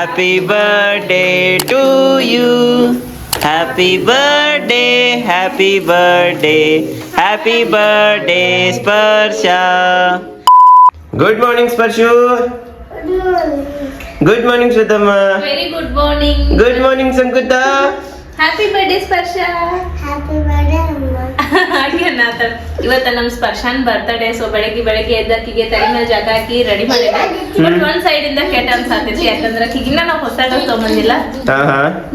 Happy birthday to you. Happy birthday, happy birthday, happy birthday, Sparsha. Good morning, Sparshu. Good morning. Good morning, Shwetama. Very good morning. Good morning, Sankuta. Happy birthday, Sparsha. ಹಾಗೆ ಇವತ್ತ ನಮ್ ಸ್ಪರ್ಶನ್ birthday so ಬೆಳಗ್ಗೆ ಬೆಳಗ್ಗೆ ಎದ್ದಕ್ಕಿಗೆ ತಲೆ ಮೇಲೆ ಜಾಗ ಹಾಕಿ ready ಮಾಡಿದ್ದೆ. ಬಟ್ ಒಂದ್ ಸೈಡ್ ಇಂದ ಕೆಟ್ಟ ಅನ್ಸಾತೈತಿ ಯಾಕಂದ್ರೆ ಆಕಿಗಿನ್ನ ನಾವು ಹೊಸ ಡ್ರೆಸ್ ತಗೊಂಬಂದಿಲ್ಲ.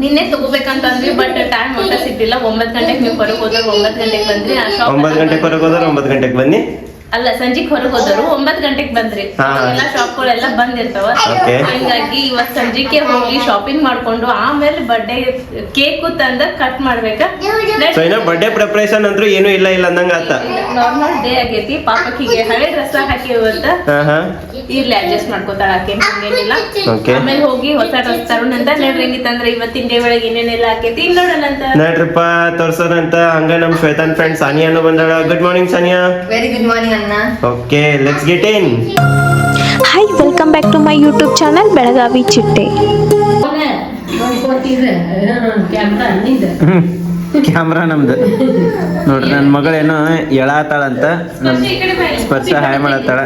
ನಿನ್ನೆ ತಗೋಬೇಕಂತ ಅಂದ್ವಿ ಬಟ್ ಟೈಮ್ ಒಟ್ಟ ಸಿಗ್ಲಿಲ್ಲ. ಒಂಬತ್ ಗಂಟೆಗೆ ನೀವು ಹೊರಗೆ ಹೋದ್ರೆ ಒಂಬತ್ ಗಂಟೆಗೆ ಬಂದ್ರಿ. ಒಂಬತ್ ಗಂಟೆಗೆ ಹೊರಗೆ ಹೋದ್ರೆ ಒಂಬತ್ ಗಂಟೆಗೆ ಬನ್ನಿ. ಅಲ್ಲ ಸಂಜೆಗ್ ಹೊರಗೆ ಹೋದವರು ಒಂಬತ್ ಗಂಟೆಗೆ ಬಂದ್ರಿ. ಹಾ. ಎಲ್ಲ ಶಾಪ್ಗಳೆಲ್ಲ ಬಂದಿರ್ತಾವ. Okay. ಹಂಗಾಗಿ ಇವತ್ ಸಂಜೆಗೆ ಹೋಗಿ ಶಾಪಿಂಗ್ ಮಾಡ್ಕೊಂಡು ಆಮೇಲೆ ಬರ್ಡೇ ಕೇಕ್ ತಂದ ಕಟ್ ಮಾಡ್ಬೇಕಾ. ಸೊ ಬರ್ಡೇ ಪ್ರಿಪರೇಷನ್ ಅಂದ್ರೂ ಏನೂ ಇಲ್ಲ ಇಲ್ಲ ಅಂದಂಗ ಆತ. ನಾರ್ಮಲ್ ಡೇ ಆಗೈತಿ. ಪಾಪಕ್ಕಿಗೆ ಹಳೆ ಡ್ರೆಸ್ ಹಾಕಿ ಅಂತ ಹಾ ಹಾ. ಇರ್ಲಿ ಅಡ್ಜಸ್ಟ್ ಮಾಡ್ಕೋತಾಳ ಆಕೆ ಹಂಗೇನಿಲ್ಲ. Okay. ಆಮೇಲೆ ಹೋಗಿ ಹೊಸ ಡ್ರೆಸ್ ತರೋಣ ಅಂತ. ನೋಡ್ರಿ ಹೆಂಗಿತ್ತಂದ್ರೆ ಇವತ್ತಿನ ಡೇ ಒಳಗೆ ಏನೇನೆಲ್ಲ ಆಕೈತಿ. ಇಲ್ಲಿ ನೋಡೋಣ ಅಂತ. ನೋಡ್ರಿಪ್ಪ ತೋರ್ಸೋದಂತ. ಹಂಗ ನಮ್ ಶ್ವೇತಾನ್ ಫ್ರೆಂಡ್ ಸಾನಿಯಾನು ಬಂದಾಳ. Good morning Saniya. Very good morning okay let's get in hi welcome back to my YouTube channel Belagavi Chitte camera ನಮ್ದು. ನೋಡ್ರಿ ನನ್ನ ಮಗಳೇನೋ ಎಳಾತಾಳಂತ. ನಮ್ ಸ್ಪರ್ಶ ಹಾಯ್ ಮಾಡತ್ತಾಳ.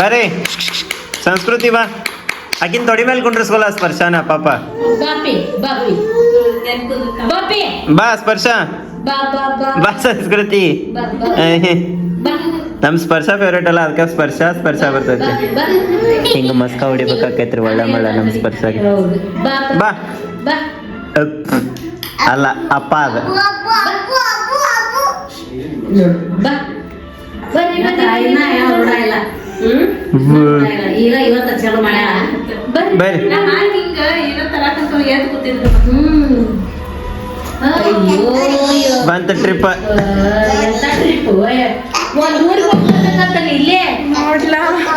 ಬರ್ರಿ. ಸಂಸ್ಕೃತಿ ಬಾ. ಆಕಿನ ತೊಡಿ ಮೇಲೆ ಕುಂಡ್ರಿಸ್ಕೊಲ್ಲ ಸ್ಪರ್ಶನ ಪಾಪ. ಬಾ ಸ್ಪರ್ಶ. ಬಾ ಬಾ ಬಾ. ಬಾ ಸಂಸ್ಕೃತಿ. ಬಾ ಬಾ. ಬಾ. ನಮ್ ಸ್ಪರ್ಶ ಫೇವ್ರೇಟ್ ಅಲ್ಲ ಅದಕ್ಕೆ ಸ್ಪರ್ಶ ಸ್ಪರ್ಶ ಬರ್ತೈತಿ. ಹಿಂಗ ಮಸ್ಕ ಹೊಡಿಬೇಕಾಕೈತ್ರಿ ಒಳ್ಳೆ ಮಳ್ಳ ನಮ್ ಸ್ಪರ್ಶ ಬಾ ಬಾ. ಬಾ. ಅಪ್. ಅಲ್ಲ ಅಪ್ಪ ಅದ. ಬರ್ರಿ ಬಂತ ಟ್ರಿಪ್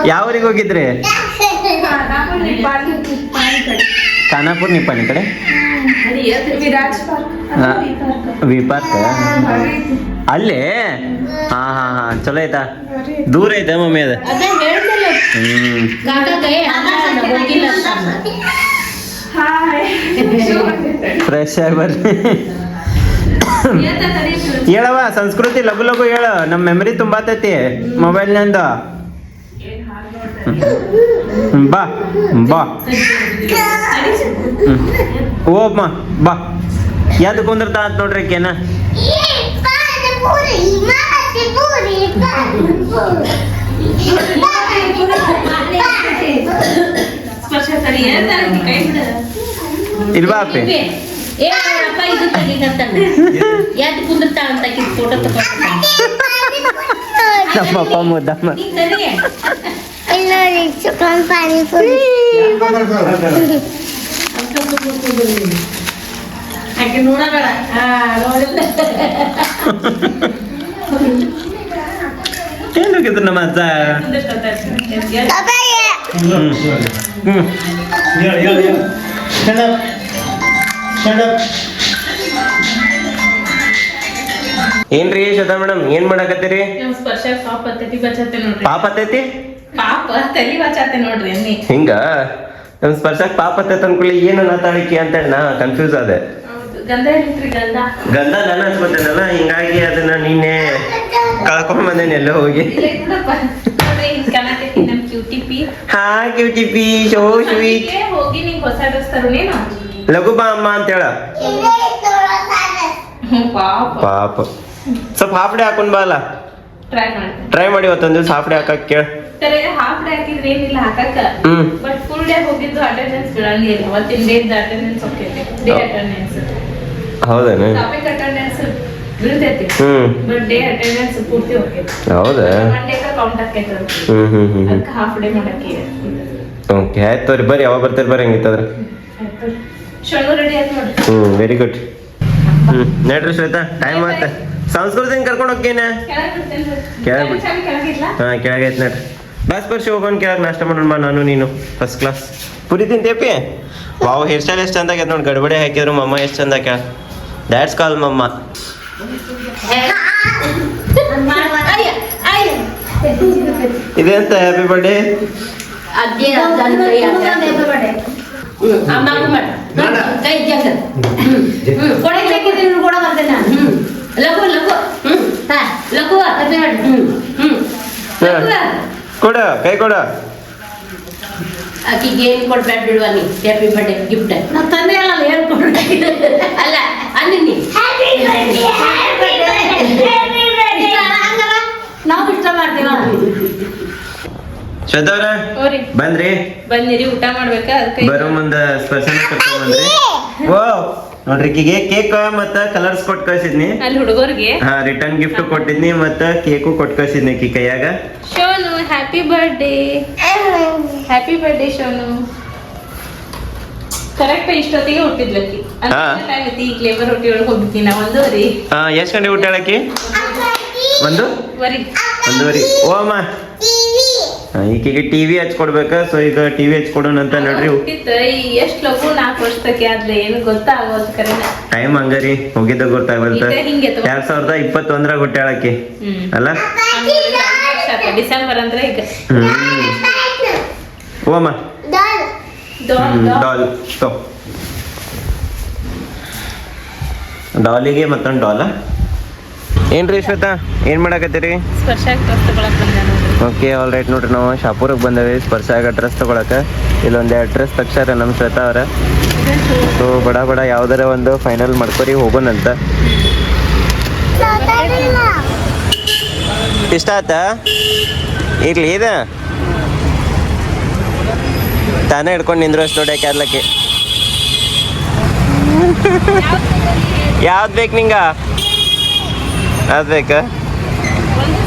ಯಾವ ಊರಿಗೆ ಹೋಗಿದ್ರಿ? ಖಾನಾಪುರ್ ನಿಪ್ಪಾಣಿ ಕಡೆ. ಹಾ. V park? ಅಲ್ಲೇ? ಹಾ ಹಾ ಹಾ. ಚಲೋ ಆಯ್ತಾ? ದೂರ ಐತೆ ಮಮ್ಮಿ ಅದ. ಹ್ಮ್. ಫ್ರೆಶ್ ಆಗಿ ಬರ್ರಿ. ಹೇಳವ ಸಂಸ್ಕೃತಿ ಲಘು ಲಘು ಹೇಳ. ನಮ್ಮ ಮೆಮರಿ ತುಂಬಾತೈತಿ ಮೊಬೈಲ್ನಿಂದ ನಿಂದ. ಬಾ ಬಾ. ಓ ಓಮ್ಮ ಬಾ. ಯಾವ್ದು ಕುಂದಿರ್ತಾ ಅಂತ ನೋಡ್ರಿ ಕೇನ. ಇಲ್ವಾ ಅಪ್ಪಿ? ಏ ಅಪ್ಪ ಇದು ತೆಗಿಗಂತಾನ ಯಾಕೆ ಕುಂದಿರ್ತಾಳ ಅಂತ ಫೋಟೋ ತಗೊಂಡ. ನಮ್ಮಪ್ಪ ಮುದ್ದಮ್ಮ ನೀ ತಡಿ ಆಕೆ ನೋಡಬೇಡ ಹಾ ನೋಡಿಲ್ಲ. ಏನ್ ಹೋಗಿದ್ರು ನಮ್ಮ ಅಜ್ಜ? ಕುಂದಿರ್ತಾವ ತಡಿ. ಎದ್ದ, ಎದ್ದ. ಹ್ಮ್ ಹ್ಮ್ ಏನ್ರಿ ಶ್ವೇತಾ ಮೇಡಮ್ ಏನ್ ಮಾಡಕತ್ತೀರಿ? ಸ್ಪರ್ಶ ಪಾಪ ತಲಿ ಬಚಾತೆ ನೋಡ್ರಿ. ಅನ್ನಿ ಹಿಂಗ? ನಮ್ ಸ್ಪರ್ಶಕ್ ಪಾಪ ಆತೈತಿ ಅನ್ಕೊಳ್ಳಿ ಏನು ಅನ್ನತಾಳಿಕೆ ಅಂತ ನಾ ಕನ್ಫ್ಯೂಸ್ ಆದೆ. ಹೌದು ಗಂಧ ಎಲ್ಲಿತ್ರಿ ಗಂಧ? ಗಂಧ ನಾನು ಹಚ್ಕೊತೇನಲ್ಲ ಹಿಂಗಾಗಿ ಅದನ್ನ ನಿನ್ನೆ ಕಳ್ಕೊಂಡ್ ಬಂದೇನೆ ಎಲ್ಲ ಹೋಗಿ. ಹಾ ಕ್ಯೂಟಿ ಪಿ ಶೋ ಸ್ವೀಟ್ ಅದಕ್ಕೆ ಹೋಗಿ ನಿಂಗೆ ಹೊಸ ಡ್ರೆಸ್ ತರುಣೇನು ಲಘು ಬಾ ಅಮ್ಮ ಅಂತ ಹೇಳ ಪಾಪ. ಸ್ವಲ್ಪ ಹಾಫ್ಡೆ ಹಾಕೊಂಡ್ ಬಾ ಅಲ್ಲ. ಟ್ರೈ ಮಾಡಿ. ಇವತ್ತೊಂದ್ ದಿವ್ಸ ಹಾಫ್ಡೆ ಹಾಕಕ್ ಕೇಳ. ಹೌದೇನು? ಹೌದಾ? ಓಕೆ ಆಯ್ತು ಬರ್ರಿ ಯಾವಾಗ ಬರ್ತೀರಿ ಬರ್ರಿ ಹಂಗಿತ್ತಂದ್ರೆ. ಹ್ಮ್ ವೆರಿ ಗುಡ್ ಹ್ಮ್ ನಡ್ರಿ ಶ್ವೇತಾ ಟೈಮ್ ಆಯ್ತ? ಸಂಸ್ಕೃತಿ ಕರ್ಕೊಂಡು ಹೋಗ್ತೇನೆ ಕೆಳಗೆ ಬಿಡ್ತೇನೆ ಕೆಳಗ್ ಹಾ ಕೆಳಗೈತೆ ನಡ್ರಿ. ಬಸ್ ಬರ್ಸಿ ಹೋಗೋಣ ಕೆಳಗೆ ನಾಷ್ಟ ಮಾಡೋಣ ನಾನು ನೀನು ಫಸ್ಟ್ ಕ್ಲಾಸ್ ಪುರಿ ತಿಂತೇಪಿ ವಾವ್ ಹೇರ್ ಸ್ಟೈಲ್ ಎಷ್ಟು ಚಂದ ಆಗ್ಯದ ನೋಡಿ ಗಡ್ಬಡಿ ಹಾಕಿದ್ರು ಮಮ್ಮ ಎಷ್ಟು ಚಂದ ಹಾಕ್ಯಾಳ ದ್ಯಾಟ್ಸ್ ಕಾಲ್ ಮಮ್ಮ. ಅಯ್ಯ ಅಯ್ಯ. ಇದೆಂತ ಹ್ಯಾಪಿ ಬರ್ಡೇ ಅಮ್ಮಗೂ ಮಾಡು. ಕೈ ಜಾಗ ಕೊಡೆ ಹಾಕಿದ್ರೆ ಕೂಡ ಬರ್ತೇನೆ ನಾನು ಹ್ಮ್. ಲಘು ಲಘು. ಹ್ಮ್. ಹಾ ಲಘು ಮಾಡಿ ಹ್ಞೂ ಹ್ಞೂ. ಕೊಡ ಕೈ ಕೊಡ. ಆಕಿಗೆ ಏನು ಕೊಡ್ಬೇಡ ಬಿಡುವ ನೀ ಹ್ಯಾಪಿ ಬರ್ಡೇ ಗಿಫ್ಟ್ ನಮ್ಮ ತಂದೆ ಅಲ್ಲ ಹೇಳ್ಕೊಡ್ರಿ ಅಲ್ಲ ಅಲ್ಲಿ ನೀ ನಾವು ಇಷ್ಟ ಮಾಡ್ತೀವ. ಶ್ವೇತಾ ಬಂದ್ರಿ? ಬಂದಿರಿ ಊಟ ಮಾಡ್ಬೇಕ? ಅದಕ್ಕೆ ಬರೋ ಮುಂದ ಸ್ಪೆಷಲ್ ಕರ್ಕೊಂಡ್ ಬಂದ್ರಿ? ಓ ನೋಡ್ರಿ ಈಗ ಕೇಕ್ ಮತ್ತ ಕಲರ್ಸ್ ಕೊಟ್ ಕಳ್ಸಿದ್ನಿ. ಅಲ್ಲಿ ಹುಡುಗರಿಗೆ? ಹಾ ರಿಟರ್ನ್ ಗಿಫ್ಟ್ ಕೊಟ್ಟಿದ್ನಿ ಮತ್ತ ಕೇಕು ಕೊಟ್ ಕಳ್ಸಿದ್ನಿ ಕಿ ಕೈಯಾಗ. Shonu happy birthday happy birthday Shonu. Correct ಇಷ್ಟೊತ್ತಿಗೆ ಹುಟ್ಟಿದ್ಲಕ್ಕಿ. ಆಗೈತಿ ಈಗ ಲೇಬರ್ ಹೊಟ್ಟಿ ಒಳಗೆ ಹೋಗ್ತೀನಿ ನಾವು. ಒಂದೂವರೆ ಹಾ ಎಷ್ಟ್ ಗಂಟೆ ಊಟ ಹೇಳಕ್ಕಿ ಒಂದು? ವರಿ ಒಂದೂವರೆ. ಓ ಅಮ್ಮ. ಈಕಿಗೆ ಟಿವಿ ಹಚ್ಕೊಡ್ಬೇಕ? ಸೊ ಈಗ ಟಿವಿ ಹಚ್ಕೊಡೋಣ ಅಂತ ನೋಡ್ರಿ. ಹುಟ್ಟಿತ್ತ ಎಷ್ಟ್ ಲಗು ನಾಲ್ಕು ವರ್ಷಕ್ಕೆ ಆದ್ರೆ ಏನು ಗೊತ್ತಾಗೋದು ಕರೆನ ಟೈಮ್ ಹಂಗರಿ ಹೋಗಿದ್ದ ತಗೋ. ಎರಡ್ ಸಾವಿರದ ಇಪ್ಪತ್ತೊಂದರಾಗ ಹುಟ್ಟಾಳಕಿ ಹ್ಮ್. ಅಲ್ಲ? ಡಿಸೆಂಬರ್ ಅಂದ್ರೆ ಈಗ. ಹ್ಮ್. ಓ ಅಮ್ಮ ಡಾಲ್. ಡಾಲಿಗೆ ಮತ್ತೊಂದು ಡಾಲ? ಏನ್ರಿ ಶ್ವೇತಾ? ಏನ್ ಮಾಡಕತ್ತೀರಿ? ಓಕೆ ಆಲ್ ರೈಟ್ ನೋಡ್ರಿ ನಾವು ಶಾಪುರಕ್ಕೆ ಬಂದೇವಿ. ಸ್ಪರ್ಶ ಆಗ ಡ್ರೆಸ್ ತಗೊಳಕ ಇಲ್ಲೊಂದು ಎರಡು ಡ್ರೆಸ್ ತಗ್ಸಾರ ನಮ್ಮ ಶ್ವೇತಾ ಅವ್ರ. ಸೊ ಬಡ ಬಡ ಯಾವ್ದಾರ ಒಂದು ಫೈನಲ್ ಮಾಡ್ಕೊರಿ ಹೋಗೋಣಂತ ಇಷ್ಟ ಆತ ಇರ್ಲಿ ಇದ? ತಾನೇ ಹಿಡ್ಕೊಂಡು ನಿಂದ್ರು ಅಷ್ಟು ನೋಡಿ ಕ್ಯಾರ್ಲಕ್ಕೆ ಯಾವ್ದು ಬೇಕು ನಿಂಗ? ಅದು ಬೇಕಾ ಒಂದು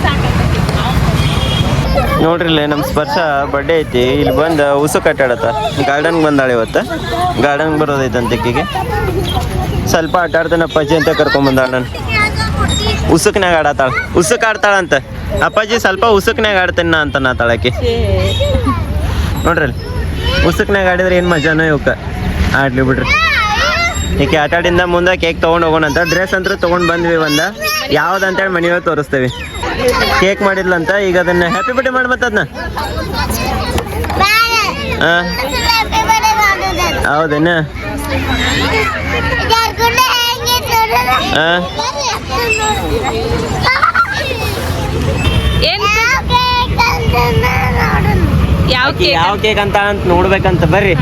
ನೋಡ್ರಿ ಇಲ್ಲೇ ನಮ್ಮ ಸ್ಪರ್ಶ ಬರ್ಡೇ ಐತಿ. ಇಲ್ಲಿ ಬಂದು ಉಸು ಕಟ್ಟಾಡತ್ತ. ಗಾರ್ಡನ್ಗೆ ಬಂದಾಳೆ ಇವತ್ತು. ಗಾರ್ಡನ್ಗೆ ಬರೋದೈತೆ ಈಕಿಗೆ ಸ್ವಲ್ಪ ಆಟ ಆಡ್ತಾನೆ ಅಪ್ಪಾಜಿ ಅಂತ ಕರ್ಕೊಂಬಂದಾಳ ನಾನು ಉಸುಕ್ನಾಗ ಆಡತ್ತಾಳ ಉಸುಕ್ ಆಡ್ತಾಳಂತ ಅಪ್ಪಾಜಿ ಸ್ವಲ್ಪ ಉಸುಕ್ನಾಗ ಆಡ್ತೇನೆ ಅಂತ ನಾ ತಾಳಕ್ಕೆ ನೋಡ್ರಿ ಉಸುಕ್ನಾಗ ಆಡಿದ್ರೆ ಏನು ಮಜಾನೋ ಇವಕ್ಕೆ. ಆಡ್ಲಿ ಬಿಡ್ರಿ. ಈಕೆ ಆಟಾಡಿಂದ ಮುಂದೆ ಕೇಕ್ ತಗೊಂಡು ಹೋಗೋಣ ಅಂತ. ಡ್ರೆಸ್ ಅಂತೂ ತಗೊಂಡು ಬಂದ್ವಿ ಒಂದ. ಯಾವ್ದಂತೇಳಿ ಮನೆಯೊಳಗೆ ತೋರಿಸ್ತೇವೆ. ಕೇಕ್ ಮಾಡಿದ್ಲಂತ ಈಗ ಅದನ್ನ ಹ್ಯಾಪಿ ಬರ್ಡೇ ಮಾಡಿ ಮತ್ತದ್ನ. ಹಾ. ಹೌದೇನ? ಹಾ. ಏನ್ ಯಾವ ಕೇಕ್ ಅಂತ ಅಂತ? ನೋಡ್ಬೇಕಂತ ಬರ್ರಿ.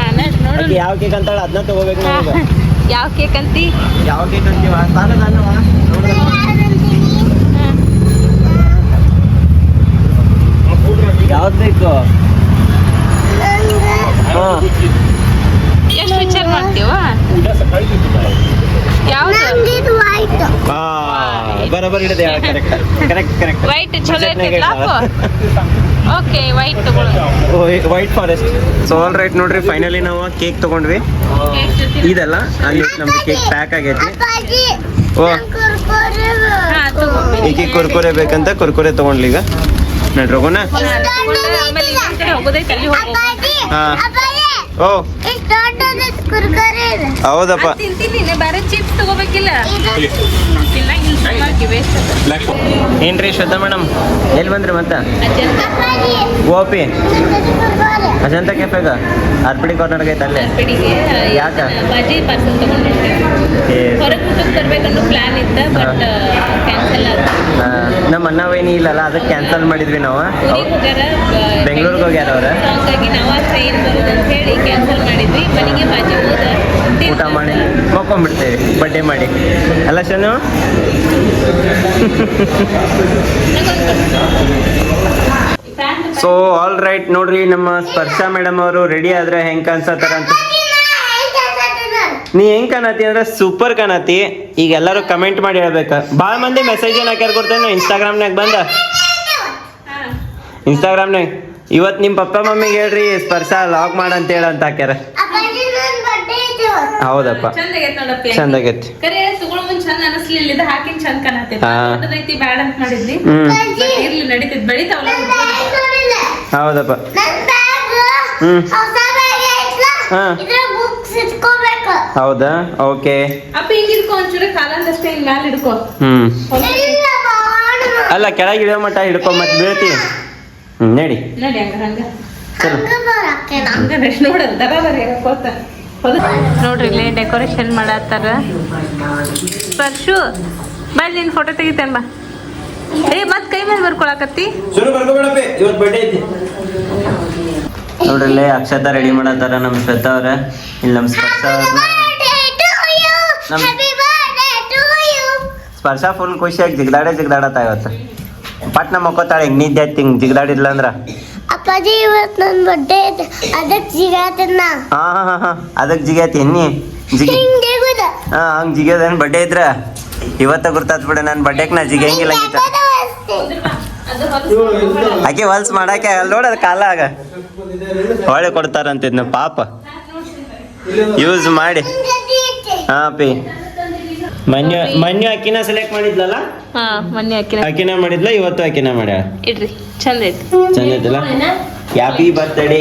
ಯಾವ ಕೇಕ್ ಅಂತಾಳ ಅದನ್ನ ತಗೋಬೇಕು. ಯಾವ ಕೇಕ್ ಅಂತಿ ಯಾವ ಕೇಕ್ ಅಂತೀವ ತಾನು ಯಾವ್ದು ಬೇಕು? ಎಷ್ಟು ವಿಚಾರ ಮಾಡ್ತೀವ? ಯಾವ್ದು? ಇಡದೆ ಹಿಡಿದೆ ಕರೆಕ್ಟ್ ಕರೆಕ್ಟ್ ಕರೆಕ್ಟ್ ವೈಟ್ ಚಲೋ ಓಕೆ ವೈಟ್ ತಗೊಳ್ಳೋ white forest so all right ನೋಡ್ರಿ ಫೈನಲಿ ನಾವು ಕೇಕ್ ತಗೊಂಡ್ವಿ. ಇದಲ್ಲ ಅಲ್ಲಿ ನಮ್ದು ಕೇಕ್ ಪ್ಯಾಕ್ ಆಗೈತಿ. ಓ. ಹಾ ತಗೊಂಡ್ವಿ ಈಕಿ ಕುರ್ಕುರೆ ಬೇಕಂತ ಕುರ್ಕುರೆ ತಗೊಂಡ್ಲಿ ಈಗ. ನಡ್ರಿ ಹೋಗೋಣ. ಓ. ಹೌದಪ್ಪ. ತಿಂತೀನಿ ಬೇರೆ ಚಿಪ್ಸ್ ತಗೋಬೇಕಿಲ್ಲ? ಏನ್ರಿ ಶ್ರದ್ಧಾ ಮೇಡಮ್? ಎಲ್ಲಿ ಬಂದ್ರಿ ಮತ್ತ? ಗೋಪಿ ಅಜಂತ ಕೆಫೆಗ ಅರ್ಪಿಡಿ ಕಾರ್ನರ್ ಐತೆ ಅಲ್ಲೇ? ಯಾಕೆ? ಆ, ನಮ್ಮ ಅಣ್ಣ ವೈನಿ ಇಲ್ಲಲ್ಲ ಅದಕ್ಕೆ ಕ್ಯಾನ್ಸಲ್ ಮಾಡಿದ್ವಿ ನಾವು. ಬೆಂಗಳೂರಿಗೆ ಹೋಗ್ಯಾರ ಅವ್ರ? ನಾವು ಟ್ರೈನ್ ಬರೋದು ಅಂತ ಹೇಳಿ ಕ್ಯಾನ್ಸಲ್ ಮಾಡಿದ್ವಿ. ಮನೆಗೆ ಬಾಜಿ ಹೋದ. ಮಕ್ಕೊಂಡ್ಬಿಡ್ತೇವೆ ಬರ್ಡೇ ಮಾಡಿ. ಅಲ್ಲ ಶನು? ಸೊ ಆಲ್ ರೈಟ್ ನೋಡ್ರಿ, ನಮ್ಮ ಸ್ಪರ್ಶ ಮೇಡಮ್ ಅವರು ರೆಡಿ ಆದ್ರೆ ಹೆಂಗ್ ಕಾಣಿಸತ್ತಾರ ಅಂತ. ನೀ ಹೆಂಗ್ ಕಾಣತಿ ಅಂದ್ರೆ ಸೂಪರ್ ಕಾಣತಿ ಈಗ ಎಲ್ಲರೂ ಕಮೆಂಟ್ ಮಾಡಿ ಹೇಳ್ಬೇಕ. ಭಾಳ ಮಂದಿ ಮೆಸೇಜ್ ಏನ್ ಹಾಕ್ಯಾರ ಕೊಡ್ತೇನೆ ಇನ್ಸ್ಟಾಗ್ರಾಮ್ನಾಗ ಬಂದ? ಇನ್ಸ್ಟಾಗ್ರಾಮ್ನಾಗ ಇವತ್ ನಿಮ್ ಪಪ್ಪ ಮಮ್ಮಿಗೆ ಹೇಳ್ರಿ, ಸ್ಪರ್ಶ ಲಾಗ್ ಮಾಡಂತ ಹೇಳಂತ ಹಾಕ್ಯಾರ. ಹೌದಪ್ಪ. ಚಂದ ಆಗೈತೆ ನೋಡಪ್ಪ ಕರೆ ತಗೊಳೋ ಮುಂದ್ ಚಂದ ಅನಸ್ಲಿಲ್ಲ ಇದು ಹಾಕಿನ್ ಚಂದ ಹಾ. ಬ್ಯಾಡ ಅಂತ ಮಾಡಿದ್ವಿ ಹ್ಮ್. ಇರ್ಲಿ ನಡೀತೈತಿ ಬೆಳಿತಾವಲ್ಲ ಹೌದಪ್ಪ. ಹ್ಮ್. ಹಾ. ಹೌದಾ? ಓಕೆ. ಅಪ್ಪ ಹಿಂಗ್ ಇಡ್ಕೊ ಒಂಚೂರು ಕಾಲಂದಷ್ಟೇ ಹಿಂಗ್ ಮ್ಯಾಲ ಹಿಡ್ಕೊ ಹ್ಮ್. ಅಲ್ಲ ಕೆಳಗೆ ಇಳಿಯೋ ಮಟ್ಟ ಹಿಡ್ಕೊ ಮತ್ತೆ ಬೀಳ್ತಿ. ಹ್ಮ್ ನಡಿ. ನಡಿ ಹಂಗ ಹಂಗ. ಚಲೋ ಹಂಗ ಕೋತ ನೋಡ್ರಿ ಇಲ್ಲಿ ಡೆಕೋರೇಷನ್ ಮಾಡತ್ತಾರ. ಸ್ಪರ್ಶು ಬಾ ನಿನ್ ಫೋಟೋ ತೆಗಿತೇನ್ ಬಾ. ಏ ಮತ್ ಕೈ ಮೇಲೆ ಬರ್ಕೊಳಕತ್ತಿ. ನೋಡ್ರಿ ಬರ್ಕೋಬೇಡಪ್ಪಿ ಅಕ್ಷತ ರೆಡಿ ಮಾಡತ್ತಾರ ನಮ್ ಶ್ರದ್ಧಾ ಅವ್ರ. ಇಲ್ಲಿ ನಮ್ ಸ್ಪರ್ಶ ನಮ್ ಸ್ಪರ್ಶ ಫುಲ್ ಖುಷಿಯಾಗಿ ಜಿಗ್ದಾಡೇ ಜಿಗ್ದಾಡತ್ತ ಇವತ್ತು. ಪಟ್ನ ಮಕ್ಕೋತಾಳೆ ಹಿಂಗ್ ನಿದ್ದೆ ಆಯ್ತು ಹಿಂಗ್ ಜಿಗ್ದಾಡಿಲ್ಲ ಅಂದ್ರ ಅಪ್ಪಾಜಿ ಇವತ್ತು ನನ್ನ ಬಡ್ಡೆ ಐತೆ ಅದಕ್ಕೆ ಜಿಗಾತನ್ನ. ಹಾ ಹಾ ಹಾ ಅದಕ್ಕೆ ಜಿಗೈತಿ ಎನ್ನಿ? ಜಿಗಿ ಹಿಂಗೆ ಗೊತ್ತ ಹಾ ಬಡ್ಡೆ ಜಿಗ್ಯದೇನ್ ಬರ್ಡೇ ಇದ್ರ? ಇವತ್ತ ಗುರ್ತಾತ್ ಬಿಡ ನನ್ನ ಬಡ್ಡೆಗೆ ನಾ ಜಿಗಂಗಿಲ್ಲ ಹಂಗಿತ್ತ ಆಕೆ ಹೊಲ್ಸ್ ಮಾಡಕ್ಕೆ ಅಲ್ಲಿ ನೋಡೋದು ಕಾಲ ಆಗ. ಹೊಳೆ ಕೊಡ್ತಾರಂತಿದ್ನ ಪಾಪ. ಯೂಸ್ ಮಾಡಿ. ಹಾಂ ಪಿ. ಮನ್ಯು ಮನ್ಯ ಅಕ್ಕಿನ ಸೆಲೆಕ್ಟ್ ಮಾಡಿದ್ಲಲ್ಲ? ಹಾ ಮೊನ್ನೆ ಹಾಕಿನ ಅಕ್ಕಿನ ಮಾಡಿದ್ಲ ಇವತ್ತು ಅಕ್ಕಿನ ಮಾಡ್ಯಾಳ ಇಡ್ರಿ ಚಂದ ಐತಿ. ಚಂದ ಐತಲ್ಲ happy birthday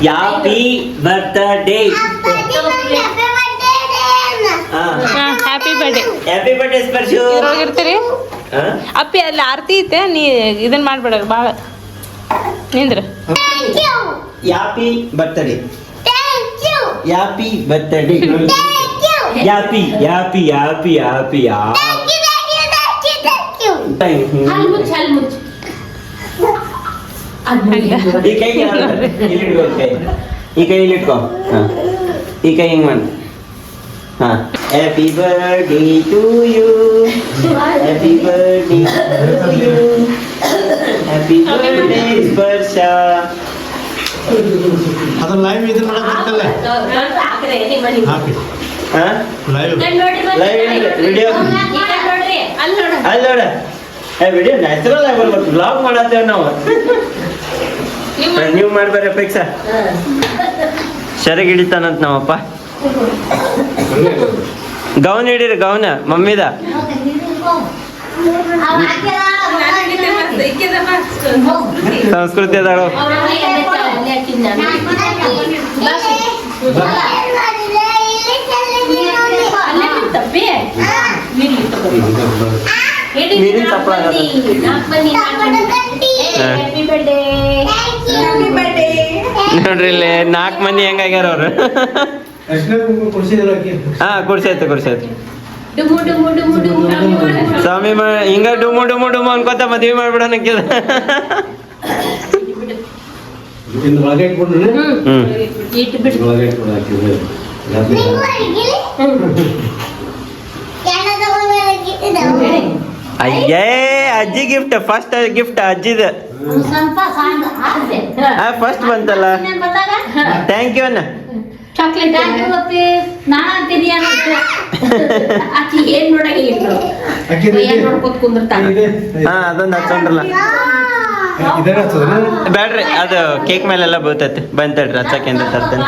happy birthday happy birthday happy birthday Sparshu. ಇರ್ತೀರಿ ಹಾ. ಅಪ್ಪಿ ಅಲ್ಲಿ ಆರತಿ ಐತೆ ನೀ ಇದನ್ನ ಮಾಡ್ಬೇಡ ಭಾಳ ನಿಂದ್ರ. Happy birthday happy birthday happy happy happy happy ಹಲ್ ಮುಚ್ಚ ಹಲ್ ಮುಚ್ಚ ಈ ಕೈ ಇಲ್ಲಿ ಇಟ್ಕೋ ಈ ಕೈ ಈ ಕೈ ಇಲ್ಲಿ ಇಟ್ಕೋ ಹಾ ಈ ಕೈ ಹಿಂಗ್ ಮಾಡಿ ಹಾ happy birthday to you happy birthday to you happy birthday Sparsh ಅದು ಲೈವ್ ಇದು ಮಾಡಕ್ ಬರ್ತಲ್ಲ ಹಾಕಿ ಹಾ ಲೈವ್ ಲೈವ್ ವಿಡಿಯೋ ಅಲ್ಲಿ ನೋಡು. ಅಲ್ಲಿ ನೋಡ. ಏ ವಿಡಿಯೋ ನ್ಯಾಚುರಲ್ ಆಗಿ ಬರ್ಬೇಕು. ಬ್ಲಾಗ್ ಮಾಡತ್ತೇವೆ ನಾವು. ನೀವು ಮಾಡ್ಬೇರೆ ಅಪೇಕ್ಷ. ಸರಿಗೆ ಹಿಡಿತಾನಂತ ನಮ್ಮಪ್ಪ. ಗೌನ್ ಹಿಡೀರಿ ಗೌನ. ಮಮ್ಮಿದ. ಸಂಸ್ಕೃತಿ ಅದಾಳು. ನೀರಿನ ಚಪ್ಪಳ ನೋಡ್ರಿ ಇಲ್ಲಿ ನಾಲ್ಕು ಮಂದಿ ಹೆಂಗಾಗ್ಯಾರ ಅವ್ರು. ಹಾ ಡುಮು ಡುಮು ಸ್ವಾಮಿ ಮ ಹಿಂಗ ಡುಮು ಡುಮು ಡುಮು ಅನ್ಕೋತ ಮದ್ವೆ ಮಾಡ್ಬಿಡೋಣ ಇನ್ನು ಒಳಗೆ ಇಟ್ಕೊಂಡ್ರೆ ಹ್ಮ್ ಇಟ್ಟು ಬಿಡು ಒಳಗೆ ಇಟ್ಕೊಂಡು ಹಾಕಿದ್ರೆ ಅಯ್ಯೇ ಅಜ್ಜಿ ಗಿಫ್ಟ್ ಫಸ್ಟ್ ಗಿಫ್ಟ್ ಅಜ್ಜಿದ. ಫಸ್ಟ್ ಬಂತಲ್ಲ. ಥ್ಯಾಂಕ್ ಯು ಅಣ್ಣ. ಚಾಕ್ಲೇಟ್ ನಾನು ನಾನ ಅಂತೀನಿ ಅನ್ನೋದು ಆಕಿ ಏನ್ ನೋಡಂಗಿಲ್ಲ ಏನ್ ನೋಡ್ಕೊತ ಕುಂದಿರ್ತಾಳ ಹಾ ಅದೊಂದು ಹಚ್ಚೋದ್ರ ಬ್ಯಾಡ್ರಿ ಅದು ಕೇಕ್ ಮೇಲೆಲ್ಲ ಬೀಳ್ತೈತಿ. ಬಂತಡ್ರಿ ಹಚ್ಚಕ್ಕೆಂದ ತರ್ತೇನೆ.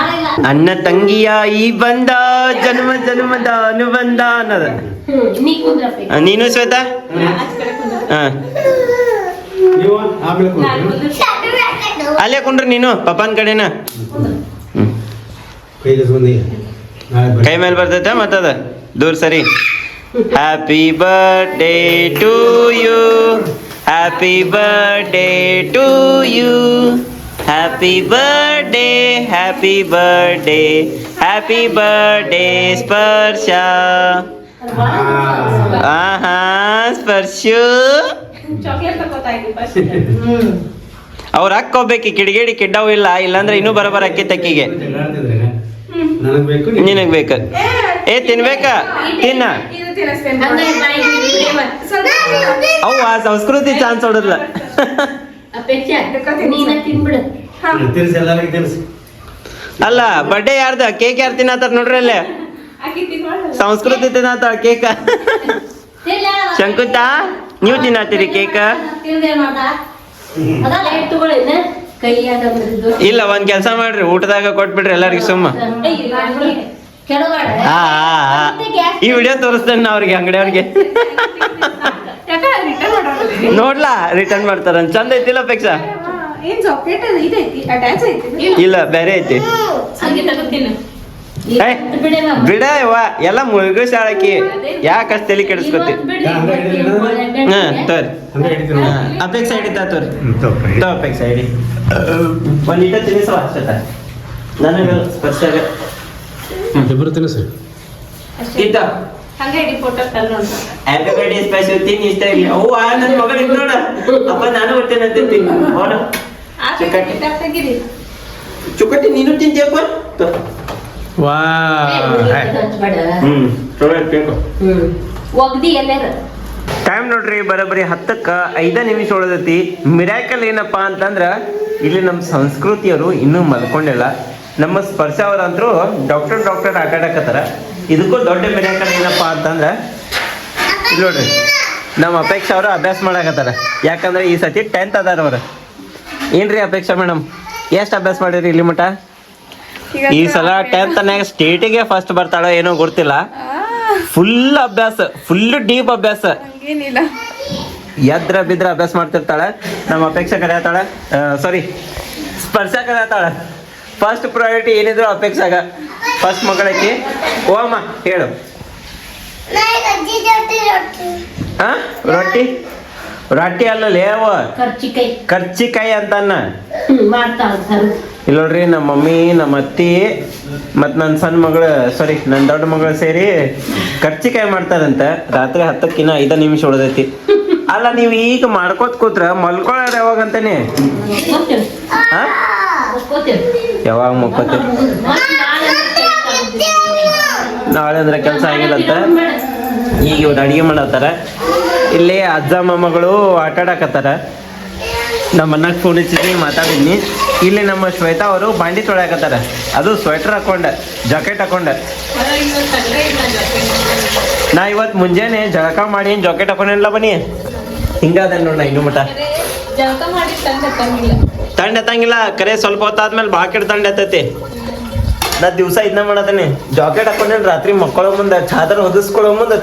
ಅನ್ನ ತಂಗಿಯ ಈ ಬಂದ ಜನ್ಮ ಜನ್ಮದ ಅನುಬಂಧ ಅನ್ನೋದು. ನೀನು ಶ್ವೇತಾ? ಹಾ ಕೊಡ್ರಿ ಅಲ್ಲೇ ಕುಂಡ್ರಿ ನೀನು ಪಪ್ಪನ ಕಡೆನ. ಕೈ ಮೇಲೆ ಬರ್ತೈತೆ ಮತ್ತದ? ದೂರ ಸರಿ. Happy birthday to you happy birthday to you happy birthday happy birthday happy birthday Sparsh ಆಹಾ ಸ್ಪರ್ಶು ಚಾಕ್ಲೇಟ್ ಹಾಕೋಬೇಕು ಅವ್ರ ಅಕ್ಕ ಹೋಗ್ಬೇಕು ಕಿಡಿಗೇಡಿ ಕಿಡ್ಡವು ಇಲ್ಲ ಇಲ್ಲಾಂದ್ರೆ ಇನ್ನೂ ಬರಬರ ಅಕ್ಕಿ ತಕ್ಕಿಗೆ ನನಗೆ ಬೇಕು ನೀವು- ನಿನಗ್ ಬೇಕ. ಏ ತಿನ್ಬೇಕಾ? ತಿನ್ನ. ಆ ಸಂಸ್ಕೃತಿ ಚಾನ್ಸ್ ಹೊಡದ್ಲ ಅಲ್ಲ ಬರ್ಡೇ ಯಾರ್ದ? ಕೇಕ್ ಯಾರು ತಿನ್ನತ್ತಾರ ನೋಡ್ರಿ ಅಲ್ಲೇ? ಸಂಸ್ಕೃತಿ ತಿನ್ನತ್ತಾಳ ಕೇಕ ಶಂಕುತ ನೀವು ತಿನ್ನತ್ತೀರಿ ಕೇಕ ಇಲ್ಲ ಒಂದ್ ಕೆಲ್ಸ ಮಾಡ್ರಿ ಊಟದಾಗ ಕೊಟ್ಬಿಡ್ರಿ ಎಲ್ಲರಿಗೂ ಸುಮ್ಮ. ಈ ವಿಡಿಯೋ ತೋರಿಸ್ತೇನೆ ನಾ ಅವ್ರಿಗೆ ಅಂಗಡಿಯವ್ರಿಗೆ. ಯಾಕ ರಿಟರ್ನ್ ಮಾಡೋದು ನೋಡ್ಲಾ ರಿಟರ್ನ್ ಮಾಡ್ತಾರ ಚಂದ ಐತಿಲ್ಲ ಅಪೇಕ್ಷ? ಇಲ್ಲ ಬೇರೆ ಐತಿ. ಬಿಡ ಎಲ್ಲ ಮುಳುಗಿಸಾಳಕಿ ಯಾಕೆ ಅಷ್ಟು ತಲೆ ಕೆಡಿಸ್ಕೊತಿ? ಹಾ ತೋರಿ. ಅಪೇಕ್ಷ ಹಿಡಿತೀನಿ ಐಡಿ ತಾ ತೋರಿ. ಅಪೇಕ್ಷ ಹಿಡಿ. ತೋ ಅಪೆಕ್ಸ್ ಐಡಿ ಒಂದು ಇಟ್ಟ ತಿನ್ನಿಸವ ಅಷ್ಟೇ ನನಗೆ ಸ್ಪರ್ಶ ಇದ್ದ ಹಂಗೆ ಇಡಿ ಫೋಟೋ ಕಲ್ ನೋಡ್ರಿ. ಹ್ಯಾಪಿ ಬರ್ಡೇ ಸ್ಪೆಷಲ್ ತಿನ್ ಇಷ್ಟ ಇಲ್ಲ ಅವ್ವ ನನ್ನ ಮಗಳು ನೋಡ. ಅಪ್ಪ ನಾನು ಬರ್ತೇನೆ ಅಂತ ನೋಡ. ಚುಕ್ಕಟ್ಟಿ. ಚುಕ್ಕಟ್ಟಿ ನೀನು ತಿಂತೀಯಪ್ಪ ತೋ. ವಾ. ಹ್ಮ್. ಚಲೋ ಇರ್ಬೇಕು ಹ್ಮ್. ಒಗ್ದಿ ಎಲ್ಲಾರ ಟೈಮ್ ನೋಡ್ರಿ ಬರೋಬ್ಬರಿ ಹತ್ತಕ್ಕ ಐದ ನಿಮಿಷ ಉಳಿದೈತಿ. ಮಿರಾಕಲ್ ಏನಪ್ಪಾ ಅಂತಂದ್ರ ಇಲ್ಲಿ ನಮ್ಮ ಸಂಸ್ಕೃತಿಯವರು ಇನ್ನೂ ಮಲ್ಕೊಂಡಿಲ್ಲ. ನಮ್ಮ ಸ್ಪರ್ಶ ಅವರಂತರೂ ಡಾಕ್ಟರ್ ಡಾಕ್ಟರ್ ಆಟಾಡಕತ್ತಾರ ಇದಕ್ಕೂ ದೊಡ್ಡ ಮಿರಾಕಲ್ ಏನಪ್ಪ ಅಂತಂದ್ರೆ ಇಲ್ಲಿ ನೋಡ್ರಿ ನಮ್ಮ ಅಪೇಕ್ಷಾ ಅವರು ಅಭ್ಯಾಸ ಮಾಡಕತ್ತಾರ. ಯಾಕಂದ್ರೆ ಈ ಸತಿ ಟೆಂತ್ ಅದಾರ ಅವರು. ಏನ್ರಿ ಅಪೇಕ್ಷಾ ಮೇಡಮ್ ಎಷ್ಟು ಅಭ್ಯಾಸ ಮಾಡಿರಿ ಇಲ್ಲಿ ಮಟ ಈ ಸಲ ಟೆಂತ್ನಾಗ ಸ್ಟೇಟಿಗೆ ಫಸ್ಟ್ ಬರ್ತಾಳೋ ಏನೋ ಗೊತ್ತಿಲ್ಲ. ಫುಲ್ ಅಭ್ಯಾಸ ಫುಲ್ ಡೀಪ್ ಅಭ್ಯಾಸ. ಎದ್ರ ಬಿದ್ರ ಅಭ್ಯಾಸ ಮಾಡ್ತಿರ್ತಾಳೆ ನಮ್ಮ ಅಪೇಕ್ಷೆ ಕರೆಯತ್ತಾಳೆ ಸಾರಿ ಸ್ಪರ್ಶ ಕರೆಯತ್ತಾಳೆ ಫಸ್ಟ್ ಪ್ರಯಾರಿಟಿ ಏನಿದ್ರು ಅಪೇಕ್ಷಾಗ ಫಸ್ಟ್ ಮಗಳಕ್ಕೆ. ಓಮ್ಮ ಹೇಳು. ಹಾ? ರೊಟ್ಟಿ? ರೊಟ್ಟಿ ಅಲ್ಲ ಲೇವ. ಕರ್ಚಿಕಾಯಿ. ಅಂತನ್ನ. ಇಲ್ಲ ನೋಡ್ರಿ ನಮ್ಮ ಮಮ್ಮಿ ನಮ್ಮ ಅತ್ತಿ ಮತ್ತು ನನ್ನ ಸಣ್ಣ ಮಗಳು ಸಾರಿ ನನ್ನ ದೊಡ್ಡ ಮಗಳು ಸೇರಿ ಕರ್ಚಿಕಾಯಿ ಮಾಡ್ತಾರಂತ. ರಾತ್ರಿ ಹತ್ತಕ್ಕಿನ್ನ ಐದು ನಿಮಿಷ ಉಳ್ದೈತಿ. ಅಲ್ಲ ನೀವು ಈಗ ಮಾಡ್ಕೋತ ಕೂತ್ರ ಮಲ್ಕೊಳ್ಳೋದು ಯಾವಾಗ ಅಂತಾನೆ? ಗೊತ್ತಿಲ್ಲ ಹಾ? ಯಾವಾಗ ಮಕ್ಕೋತೀರಿ ನಾಳೆ ಅಂದ್ರೆ ಕೆಲಸ ಆಗಿಲ್ಲಂತ. ಈಗ ಇವ್ರು ಅಡಿಗೆ ಮಾಡತ್ತಾರ. ಇಲ್ಲಿ ಅಜ್ಜ ಮಾಮಗಳು ಆಟ ಆಡಕತ್ತಾರ. ನಮ್ಮ ಅನ್ನಕ್ಕೆ ಫೋನ್ ಮಾತಾಡಿದ್ನಿ ಇಲ್ಲಿ ನಮ್ಮ ಶ್ವೇತಾ ಅವರು ಬಾಂಡಿ ತೊಳ್ಯಾಕತ್ತಾರ ಅದು ಸ್ವೆಟರ್ ಹಾಕೊಂಡ ಜಾಕೆಟ್ ಹಾಕೊಂಡ. ನಾ ಇವತ್ತು ಮುಂಜಾನೆ ಜಳಕ ಮಾಡಿ ಜಾಕೆಟ್ ಹಾಕೊಂಡಿಲ್ಲ ಬನ್ನಿ. ಹಿಂಗಾದ ನೋಡ ಇನ್ನು ಮಟ ತಂಡ ಎತ್ತಂಗಿಲ್ಲ ಕರೆ ಸ್ವಲ್ಪ ಹೊತ್ತಾದ್ಮೇಲೆ ಬಾಕೆಟ್ ತಂಡ ಎತ್ತೈತಿ ನಾ ದಿವಸ ಇದನ್ನ ಮಾಡತೇನೆ ಜಾಕೆಟ್ ಹಾಕೊಂಡೇನು, ರಾತ್ರಿ ಮಕ್ಕಳ ಮುಂದೆ, ಚಾದರ್ ಹೊದಿಸ್ಕೊಳ್ಳೋ ಮುಂದೆ